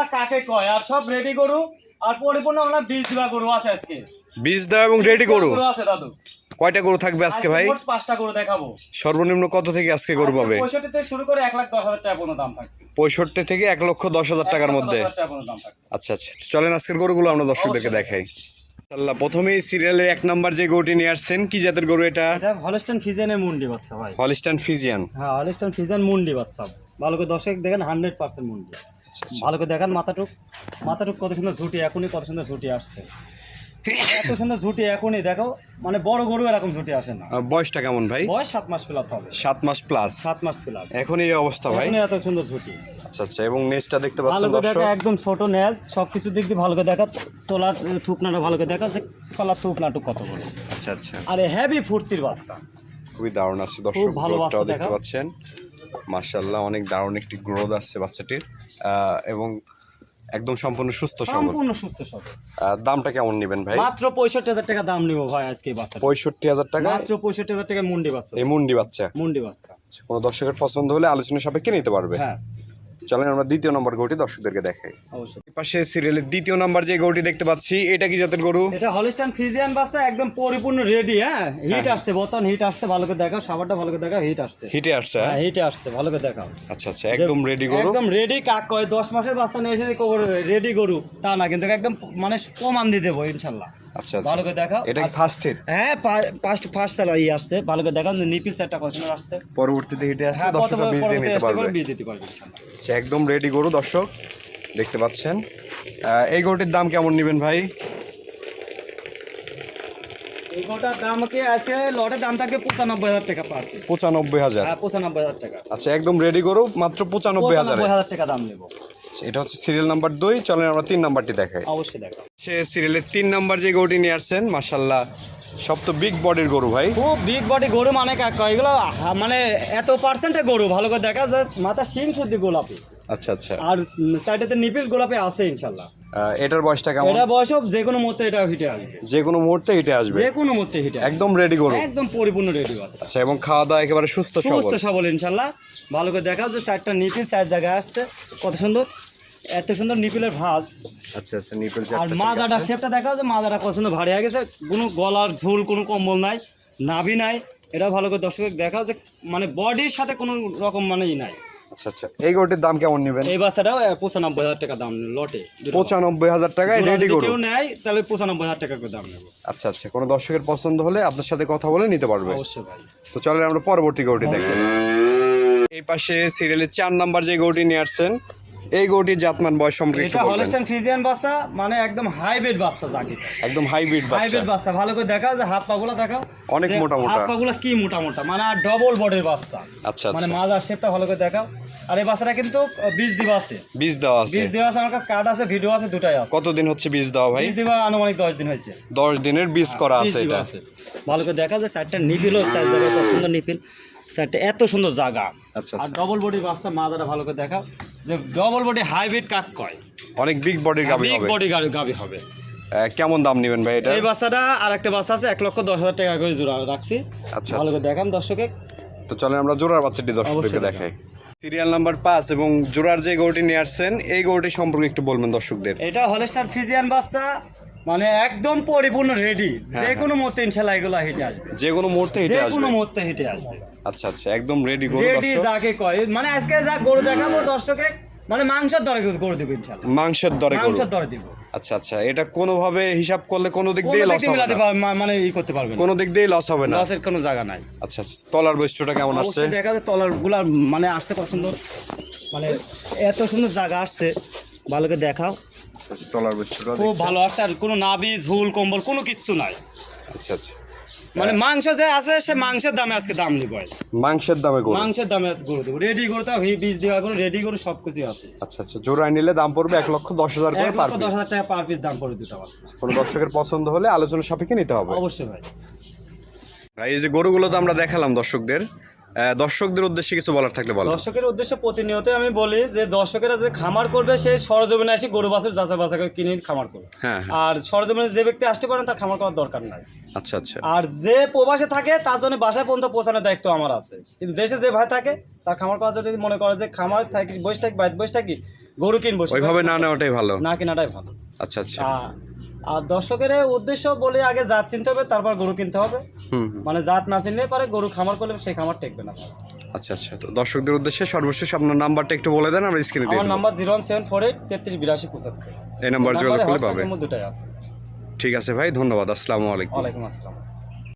গরুগুলা কাকে কয়? আর সব রেডি গরু? আর পরিপূর্ণ আমরা বীজ দেওয়া গরু আছে আজকে। বীজ দেওয়া এবং রেডি গরু? গরু আছে দাদু? কয়টা গরু থাকবে আজকে ভাই? পাঁচটা গরু দেখাবো। সর্বনিম্ন কত থেকে আজকে গরু পাবে? পঁয়ষট্টি থেকে শুরু করে এক লাখ দশ হাজার টাকা পর্যন্ত দাম থাকবে। পঁয়ষট্টি থেকে এক লক্ষ দশ হাজার টাকার মধ্যে। আচ্ছা আচ্ছা। চলেন আজকের গরুগুলো আমরা দর্শকদেরকে দেখাই। আল্লাহ প্রথমেই সিরিয়ালের এক নাম্বার যে গরুটি নিয়ে আসছেন কি জাতের গরু এটা? এটা হলস্টাইন ফিজেনের মুন্ডি বাচ্চা ভাই। Holstein Friesian. হ্যাঁ হলস্টাইন ফিজেন মুন্ডি বাচ্চা। ভালো করে দর্শক দেখেন হান্ড্রেড পার্সেন্ট মুন্ডি। ভালো করে দেখেন মাথাটুক। মাথাটুক কত সুন্দর ঝুটি এখনই কত সুন্দর ঝুটি আসছে। এত সুন্দর ঝুটি এখনই দেখো মানে বড় গরু এরকম ঝুটি আসে না। বয়সটা কেমন ভাই? বয়স সাত মাস প্লাস হবে। সাত মাস প্লাস সাত মাস প্লাস এখন এই অবস্থা ভাই? এত সুন্দর ঝুটি। আচ্ছা আচ্ছা এবং নেক্সটটা দেখতে ভালো পাচ্ছেন দর্শক। একদম ছোট নেজ সব কিছু দিক দিয়ে ভালো করে দেখা। তোলার এ, থুকনাটা ভালো করে দেখা যে কলার থুকনাটুক কত বড়। আচ্ছা আচ্ছা। আরে হেভি ফুর্তির বাচ্চা। খুবই দারুণ আছে দর্শক ভালো দেখতে দেখা। পাচ্ছেন। মাশাআল্লাহ অনেক দারুণ একটি গ্রোথ আসছে বাচ্চাটির। এবং একদম সম্পূর্ণ সুস্থ সবল। সম্পূর্ণ সুস্থ সবল। দামটা কেমন নেবেন ভাই? মাত্র পঁয়ষট্টি হাজার টাকা দাম নিবো ভাই আজকে বাচ্চা পঁয়ষট্টি হাজার টাকা? মাত্র পঁয়ষট্টি হাজার টাকা মুন্ডি বাচ্চা। এই মুন্ডি বাচ্চা। মুন্ডি বাচ্চা। আচ্ছা, কোনো দর্শকের পছন্দ হলে আলোচনা সাপেক্ষে নিতে পারবে। হ্যাঁ। চলেন আমরা দ্বিতীয় নম্বর গরুটি দর্শকদেরকে দেখাই। অবশ্যই। পাশে সিরিয়ালের দ্বিতীয় নাম্বার যে গরুটি দেখতে পাচ্ছি এটা কি জাতের গরু? এটা হলিস্টান ফিজিয়ান বাচ্চা একদম পরিপূর্ণ রেডি হ্যাঁ? হিট আসছে বর্তমান হিট আসছে ভালো করে দেখাও সাবারটা ভালো করে দেখাও হিট আসছে। হিটে আসছে হ্যাঁ? হ্যাঁ? হিটে আসছে ভালো করে দেখাও। আচ্ছা আচ্ছা একদম রেডি গরু। একদম রেডি কাক কয় দশ মাসের বাচ্চা নিয়ে এসে রেডি গরু। তা না কিন্তু একদম মানে প্রমাণ দিয়ে দেবো ইনশাল্লাহ। আচ্ছা আচ্ছা। ভালো করে দেখাও। এটা ফার্স্ট হ্যাঁ ফার্স্ট ফার্স্ট সাল আসছে। ভালো করে দেখাও নিপিল চারটা কন্টেনার আসছে। পরবর্তীতে হিটে আসলে হ্যাঁ দর্শকরা বীজ দিয়ে নিতে পারবে। বীজ দিতে পারবে আচ্ছা, একদম রেডি গরু দর্শক দেখতে পাচ্ছেন। এই গরুটির দাম কেমন নেবেন ভাই? এই গোটার দাম কি আজকে লটের দাম থাকবে পঁচানব্বই হাজার টাকা পার পঁচানব্বই হাজার। হ্যাঁ পঁচানব্বই হাজার টাকা। আচ্ছা একদম রেডি গরু মাত্র পঁচানব্বই হাজার। হাজার টাকা দাম নেব। এটা হচ্ছে সিরিয়াল নাম্বার দুই। চলেন আমরা তিন নাম্বারটি দেখাই। অবশ্যই দেখো সে সিরিয়ালের তিন নম্বর যে গরুটি নিয়ে আসছেন মাসাল্লাহ সব তো বিগ বডির গরু ভাই। খুব বিগ বডি গরু মানে কাক এগুলো মানে এত পার্সেন্টের গরু ভালো করে দেখা যায় মাথা শিং শুদ্ধি গোলাপি। আচ্ছা আচ্ছা। আর সাইডেতে নিপিল গোলাপি আছে ইনশাল্লাহ এটার বয়সটা কেমন? এটা বয়স যে কোনো মুহূর্তে এটা হিটে আসবে। যে কোনো মুহূর্তে হিটে আসবে? যে কোনো মুহূর্তে হিটে একদম রেডি গরু। একদম পরিপূর্ণ রেডি আচ্ছা এবং খাওয়া দাওয়া একেবারে সুস্থ সবল। সুস্থ সবল সবল ইনশাল্লাহ ভালো করে দেখাও যে চারটা নিপিল চার জায়গায় আসছে। কত সুন্দর এত সুন্দর নিপিলের ভাজ। আচ্ছা আচ্ছা নিপল আর মাজাটা শেপটা দেখাও যে মাজাটা সুন্দর ভারী হয়ে গেছে কোনো গলার ঝুল কোনো কম্বল নাই নাভি নাই এটা ভালো করে দর্শক যে মানে বডির সাথে কোনো রকম মানে নাই। আচ্ছা আচ্ছা এই গরুটির দাম কেমন নেবেন? এই পঁচানব্বই হাজার টাকা দাম লটে পঁচানব্বই হাজার টাকায় রেডি গরু। কেউ নেয় তাহলে পঁচানব্বই হাজার টাকা করে দাম নেব। আচ্ছা আচ্ছা কোনো দর্শকের পছন্দ হলে আপনার সাথে কথা বলে নিতে পারবে। অবশ্যই ভাই। তো চলেন আমরা পরবর্তী গরুটি দেখি। এই পাশে সিরিয়ালের চার নাম্বার যে গরুটি নিয়ে আসছেন এই গরুটির জাতমান বয়স সম্পর্কে এটা হলস্টাইন ফ্রিজিয়ান বাচ্চা মানে একদম হাইব্রিড বাচ্চা একদম হাইব্রিড বাচ্চা। হাইব্রিড বাচ্চা ভালো করে দেখাও যে হাত পাগুলা দেখাও। অনেক মোটা মোটা। হাত পাগুলা কি মোটা মোটা মানে ডবল বডির বাচ্চা। আচ্ছা মানে আচ্ছা। মাজার শেপটা ভালো করে দেখাও। আর এই বাচ্চাটা কিন্তু বীজ দিবা আছে। বীজ দেওয়া আছে। বীজ দেওয়া আছে আমার কাছে কার্ড আছে ভিডিও আছে দুটাই আছে। কতদিন হচ্ছে বীজ দেওয়া ভাই? বীজ দিবা আনুমানিক দশ দিন হয়েছে। দশ দিনের বীজ করা আছে এটা। ভালো করে দেখা যায় চারটা নিপিলও চার জায়গায় সুন্দর নিপিল। চারটা এত সুন্দর জায়গা আচ্ছা আর আচ্ছা। ডবল বডির বাচ্চা মাজাটা ভালো করে দেখাও। যে ডবল বডি হাইব্রিড কাক কয়? অনেক বিগ বডির গাবি বিগ হবে। বডি গাবি হবে। কেমন দাম নেবেন ভাই এটা? এই বাচ্চাটা আর একটা বাচ্চা আছে এক লক্ষ দশ হাজার টাকা করে জোড়া রাখছি। আচ্ছা ভালো করে দেখাম দর্শকে। তো চলেন আমরা জোড়ার বাচ্চাটি দর্শকদেরকে দেখাই। সিরিয়াল নাম্বার পাঁচ এবং জোড়ার যে গরুটি নিয়ে আসছেন এই গরুটি সম্পর্কে একটু বলবেন দর্শকদের। এটা হলস্টার ফিজিয়ান বাচ্চা মানে একদম পরিপূর্ণ রেডি যে কোনো মুহূর্তে ইনশাল্লাহ এগুলো হেঁটে আসবে। যে কোনো মুহূর্তে যে হেঁটে আসবে। কোনো মুহূর্তে হেঁটে আসবে। আচ্ছা আচ্ছা একদম রেডি গরু রেডি যাকে কয়। মানে আজকে যা গরু দেখাবো দর্শকে মানে মাংসের দরে গরু দেবো ইনশাল্লাহ। মাংসের দরে গরু। মাংসের দরে দিব। আচ্ছা আচ্ছা এটা কোনোভাবে হিসাব করলে কোনো দিক দিয়ে লস হবে না। মানে ই করতে পারবেন কোনো দিক দিয়ে লস হবে না। লসের কোনো জায়গা নাই। আচ্ছা তলার বৈশিষ্ট্যটা কেমন আসছে? দেখা যায় তলারগুলার মানে আসছে কত সুন্দর। মানে এত সুন্দর জায়গা আসছে। ভালো করে দেখাও। তলার বৈশিষ্ট্যটা খুব ভালো আসছে। আর কোনো নাবি ঝুল কম্বল কোনো কিচ্ছু নাই। আচ্ছা আচ্ছা। মানে মাংস যে আছে সে মাংসের দামে আজকে দাম নিব মাংসের দামে গরু? মাংসের দামে আজকে গরু দেবো। রেডি গরু তো হি বীজ দেওয়া গরু রেডি গরু সব কিছু আছে। আচ্ছা আচ্ছা জোড়ায় নিলে দাম পড়বে এক লক্ষ দশ হাজার করে পার পিস দশ হাজার টাকা পার পিস দাম পড়ে দিতে পারছে কোনো দর্শকের পছন্দ হলে আলোচনা সাপেক্ষে নিতে হবে। অবশ্যই ভাই। ভাই এই যে গরুগুলো তো আমরা দেখালাম দর্শকদের। দর্শকদের উদ্দেশ্যে কিছু বলার থাকলে বলো দর্শকের উদ্দেশ্যে প্রতিনিয়ত আমি বলি যে দর্শকেরা যে খামার করবে সে সরজমিনে আসি গরু বাছুর যাচা বাছা করে কিনে খামার করবে। হ্যাঁ হ্যাঁ। আর সরজমিনে যে ব্যক্তি আসতে পারেন তার খামার করার দরকার নাই। আচ্ছা আচ্ছা। আর যে প্রবাসে থাকে তার জন্য বাসায় পর্যন্ত পৌঁছানোর দায়িত্ব আমার আছে। কিন্তু দেশে যে ভাই থাকে তার খামার করা যদি মনে করে যে খামার থাকি বসে থাকি বাইরে বসে থাকি গরু কিনবো ওইভাবে না নেওয়াটাই ভালো। না কেনাটাই ভালো। আচ্ছা আচ্ছা। আর দর্শকের উদ্দেশ্য বলে আগে জাত চিনতে হবে তারপর গরু কিনতে হবে। মানে জাত না চিনলে পরে গরু খামার করলে সেই খামার টেকবে না। আচ্ছা আচ্ছা। তো দর্শকদের উদ্দেশ্যে সর্বশেষ আপনার নাম্বারটা একটু বলে দেন আমরা স্ক্রিনে দিই আমার number zero one seven four eight তেত্রিশ বিরাশি পঁচাত্তর। এই নাম্বার যোগাযোগ করলে পাবে দুটাই আছে। ঠিক আছে ভাই ধন্যবাদ। আসসালামু আলাইকুম। ওয়ালাইকুম আসসালাম।